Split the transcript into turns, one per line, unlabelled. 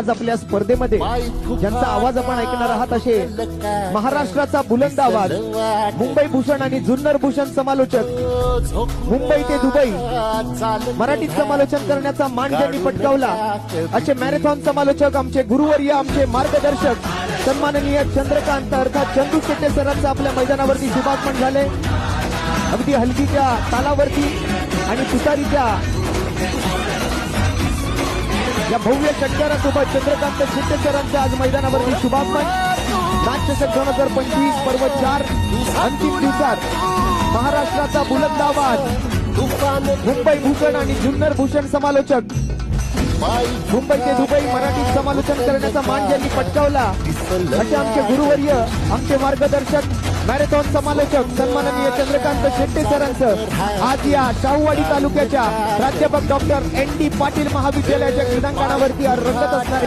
आज आपल्या स्पर्धेमध्ये ज्यांचा आवाज आपण ऐकणार आहात असे महाराष्ट्राचा बुलंद आवाज मुंबई भूषण आणि जुन्नर भूषण समालोचक. मुंबई ते दुबई. मराठीत समालोचन करण्याचा मान ज्यांनी पटकावला असे मॅरेथॉन समालोचक आमचे गुरुवर्य आमचे मार्गदर्शक सन्माननीय चंद्रकांत अर्थात चंदू शेट्टे सरांचं आपल्या मैदानावरती शुभागमन झाले अगदी हलकीच्या तालावरती आणि तुतारीच्या या भव्य षटकारासोबत चंद्रकांत शिंदे आज मैदानावरती शुभागमन नाट्यशक दोन हजार पंचवीस पर्व चार अंतिम दिवसात महाराष्ट्राचा बुलंद आवाज. मुंबई भूषण आणि जुन्नर भूषण समालोचक. मुंबईचे दुबई मराठीत समालोचन करण्याचा मान ज्यांनी पटकावला असे आमचे गुरुवर्य आमचे मार्गदर्शक मॅरेथॉन समालोचक सन्माननीय चंद्रकांत शेट्टे सरांचं आज या शाहूवाडी तालुक्याच्या प्राध्यापक डॉक्टर एन डी पाटील महाविद्यालयाच्या क्रीडांगणावरती रंगत असणारे